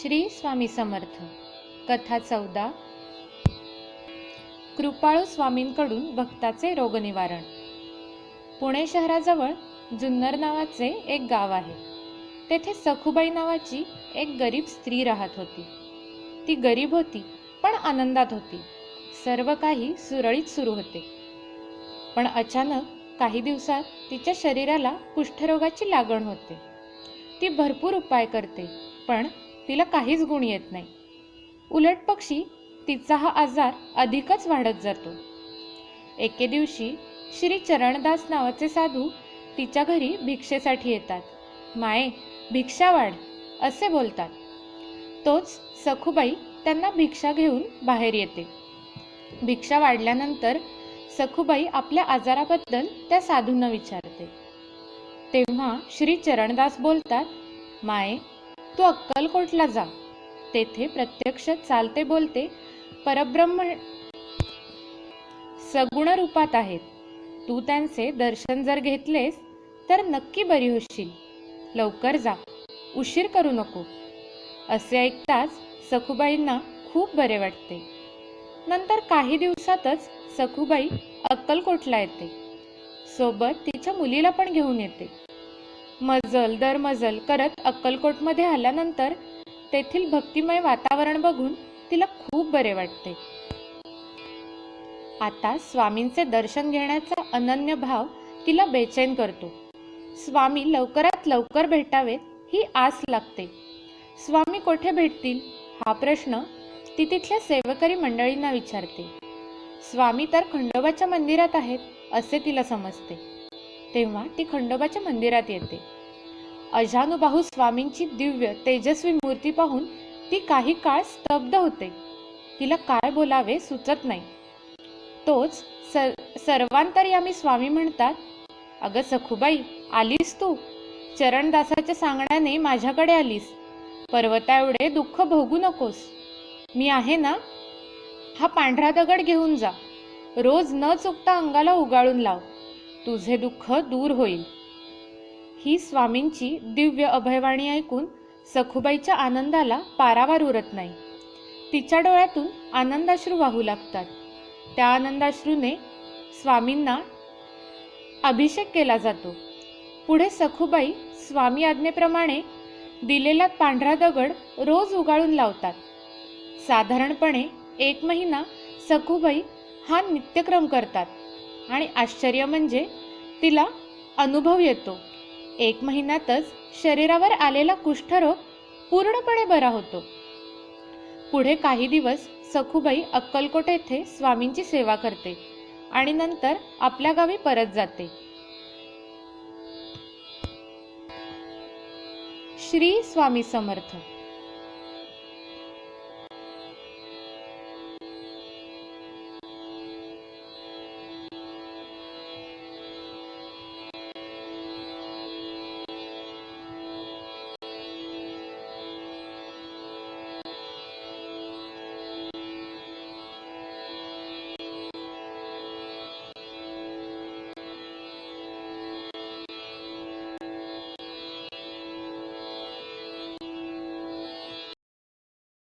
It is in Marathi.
श्री स्वामी समर्थ. कथा चौदा. कृपाळू स्वामींकडून भक्ताचे रोगनिवारण. पुणे शहराजवळ जुन्नर नावाचे एक गाव आहे. तेथे सखुबाई नावाची एक गरीब स्त्री राहत होती. ती गरीब होती पण आनंदात होती. सर्व काही सुरळीत सुरू होते. पण अचानक काही दिवसात तिच्या शरीराला कुष्ठरोगाची लागण होते. ती भरपूर उपाय करते पण तिला काहीच गुण येत नाही. उलट पक्षी तिचा हा आजार अधिकच वाढत जातो. एके दिवशी श्री चरणदास नावाचे साधू तिच्या घरी भिक्षेसाठी येतात. माये भिक्षा वाढ असे बोलतात. तोच सखुबाई त्यांना भिक्षा घेऊन बाहेर येते. भिक्षा वाढल्यानंतर सखुबाई आपल्या आजाराबद्दल त्या साधूंना विचारते. तेव्हा श्री चरणदास बोलतात माये तू अक्कलकोटला जा. तेथे प्रत्यक्ष चालते बोलते परब्रह्म सगुण रूपात आहेत. तू त्यांचे दर्शन जर घेतलेस तर नक्की बरी होशील. लवकर जा. उशीर करू नको. असे ऐकताच सखुबाईंना खूप बरे वाटते. नंतर काही दिवसातच सखुबाई अक्कलकोटला येते. सोबत तिच्या मुलीला पण घेऊन येते. मजल दर मजल करत अक्कलकोटमध्ये आल्यानंतर तेथील भक्तिमय वातावरण बघून तिला खूप बरे वाटते. आता स्वामींचे दर्शन घेण्याचा अनन्य भाव तिला बेचैन करतो. स्वामी लवकरात लवकर भेटावेत ही आस लागते. स्वामी कोठे भेटतील? हा प्रश्न ती तिथल्या सेवकरी मंडळींना विचारते. स्वामी तर खंडोबाच्या मंदिरात आहेत असे तिला समजते. तेव्हा ती खंडोबाच्या मंदिरात येते. अजानुबाहू स्वामींची दिव्य तेजस्वी मूर्ती पाहून ती काही काळ स्तब्ध होते. तिला काय बोलावे सुचत नाही. तोच सर सर्वांतरयामी स्वामी म्हणतात अगं सखुबाई आलीस तू? चरणदासाच्या सांगण्याने माझ्याकडे आलीस. पर्वता एवढे दुःख भोगू नकोस. मी आहे ना? हा पांढरा दगड घेऊन जा. रोज न चुकता अंगाला उगाळून लाव. तुझे दुःख दूर होईल. ही स्वामींची दिव्य अभयवाणी ऐकून सखुबाईच्या आनंदाला पारावार उरत नाही. तिच्या डोळ्यातून आनंदाश्रू वाहू लागतात. त्या आनंदाश्रूने स्वामींना अभिषेक केला जातो. पुढे सखुबाई स्वामी आज्ञेप्रमाणे दिलेला पांढरा दगड रोज उगाळून लावतात. साधारणपणे एक महिना सखुबाई हा नित्यक्रम करतात. आणि आश्चर्य म्हणजे तिला अनुभव येतो. एक महिन्यातच शरीरावर आलेला कुष्ठरोग पूर्णपणे बरा होतो. पुढे काही दिवस सखुबाई अक्कलकोट येथे स्वामींची सेवा करते आणि नंतर आपल्या गावी परत जाते. श्री स्वामी समर्थ.